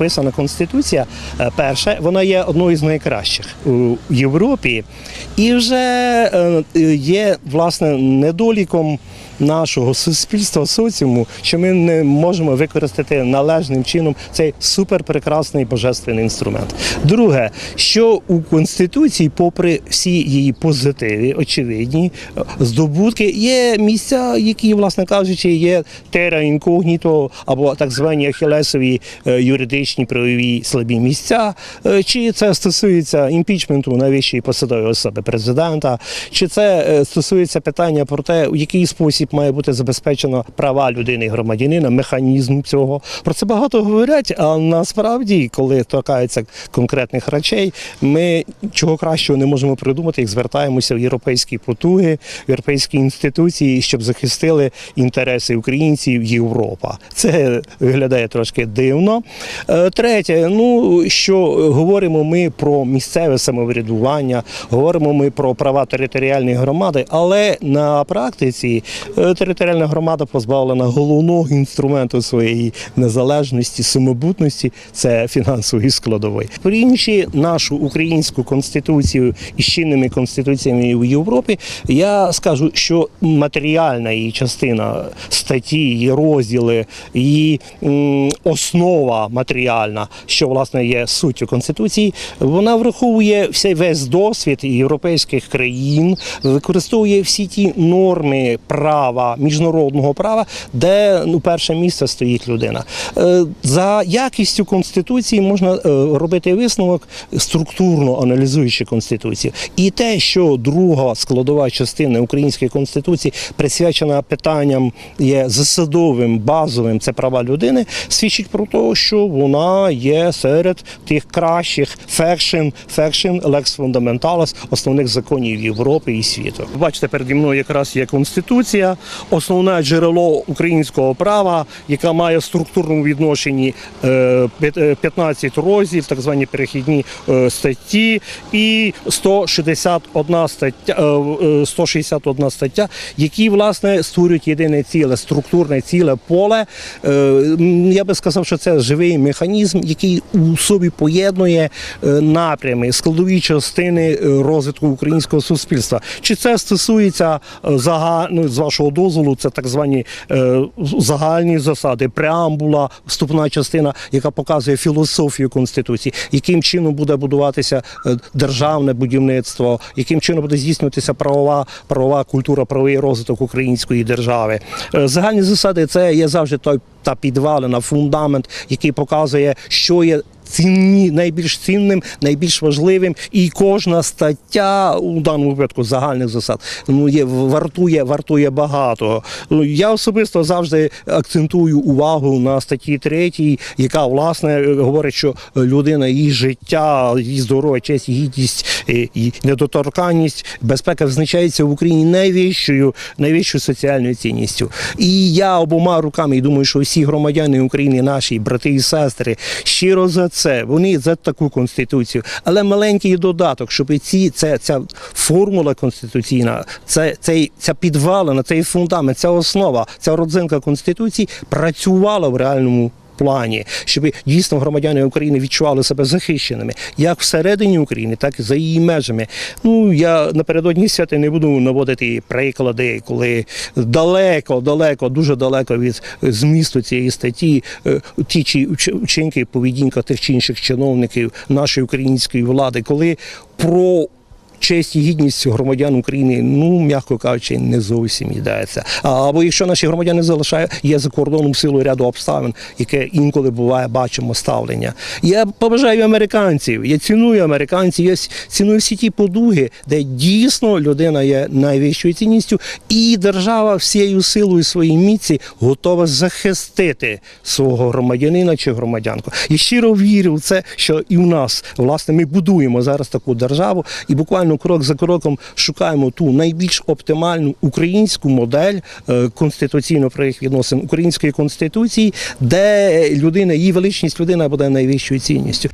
писана конституція, е, перше, вона є одною з найкращих у Європі, і вже е, є власне недоліком. Нашого суспільства соціуму, що ми не можемо використати належним чином цей суперпрекрасний божественний інструмент. Друге, що у конституції, попри всі її позитиви, очевидні здобутки, є місця, які, власне кажучи, є тера інкогніто або так звані ахілесові е, юридичні правові слабі місця. Е, Чи це стосується імпічменту найвищої посадової особи президента, чи це е, стосується питання про те, у який спосіб має бути забезпечено права людини і громадянина, механізм цього. Про це багато говорять. А насправді, коли торкається конкретних речей, ми чого кращого не можемо придумати, як звертаємося в європейські потуги, в європейські інституції, щоб захистили інтереси українців Європа. Це виглядає трошки дивно. Е, Третє, ну що говоримо ми про місцеве самоврядування, говоримо ми про права територіальної громади, але на практиці е, територіальна громада позбавлена головного інструменту своєї незалежності, самобутності це фінансової складової. Порівнюючи нашу українську конституцію із чинними конституціями в Європі, я скажу, що матеріальна її частина статті, її розділи, її основа матеріальна, що власне є суттю конституції, вона враховує всей весь досвід європейських країн, використовує всі ті норми права, міжнародного права, де ну перше місце стоїть людина. Е, За якістю конституції можна е, робити висновок структурно аналізуючи конституцію. І те, що друга складова частина української конституції присвячена питанням є засадовим, базовим, це права людини, свідчить про те, що вона є серед тих кращих фекшн, фекшн лекс фундаменталес основних законів Європи і світу. Бачите, переді мною якраз є конституція, основне джерело українського права, яка має в структурному відношенні е, п'ят- е, 15 розділів, так звані перехідні е, статті, і 161 стаття, е, е, 161 стаття, які власне створюють єдине ціле, структурне ціле поле. Е, Я би сказав, що це живий механізм, який у собі поєднує е, напрями, складові частини е, розвитку українського суспільства. Чи це стосується е, зага... ну, з вашого дозволу, це так звані загальні засади, преамбула, вступна частина, яка показує філософію конституції, яким чином буде будуватися державне будівництво, яким чином буде здійснюватися правова, правова культура, правовий розвиток української держави. Загальні засади це є завжди той та підвалина, фундамент, який показує, що є. Цінні найбільш цінним, найбільш важливим, і кожна стаття у даному випадку загальних засад ну є вартує, вартує багато. Ну, Я особисто завжди акцентую увагу на статті 3, яка власне говорить, що людина, її життя, її здоров'я, честь, гідність е, і недоторканність, безпека визначається в Україні найвищою, найвищою соціальною цінністю. І я обома руками і думаю, що всі громадяни України, наші брати і сестри, щиро за це. Вони за таку конституцію. Але маленький додаток, щоб і ці це ця формула конституційна, це цей ця підвалина, цей фундамент, ця основа, ця родзинка конституції працювала в реальному. Плані, щоб дійсно громадяни України відчували себе захищеними як всередині України, так і за її межами. Ну я напередодні свята не буду наводити приклади, коли далеко, далеко, дуже далеко від змісту цієї статті е, ті чи вчинки, поведінка тих чи інших чиновників нашої української влади, коли про Честь і гідність громадян України, ну м'яко кажучи, не зовсім йдеться. Або якщо наші громадяни залишають є за кордоном силу ряду обставин, яке інколи буває, бачимо ставлення. Я побажаю американців, я ціную американців, я ціную всі ті подуги, де дійсно людина є найвищою цінністю, і держава всією силою своїй міці готова захистити свого громадянина чи громадянку. Я щиро вірю в це, що і в нас власне ми будуємо зараз таку державу, і буквально крок за кроком шукаємо ту найбільш оптимальну українську модель е, конституційно-правових відносин української конституції, де людина, її величність людина буде найвищою цінністю.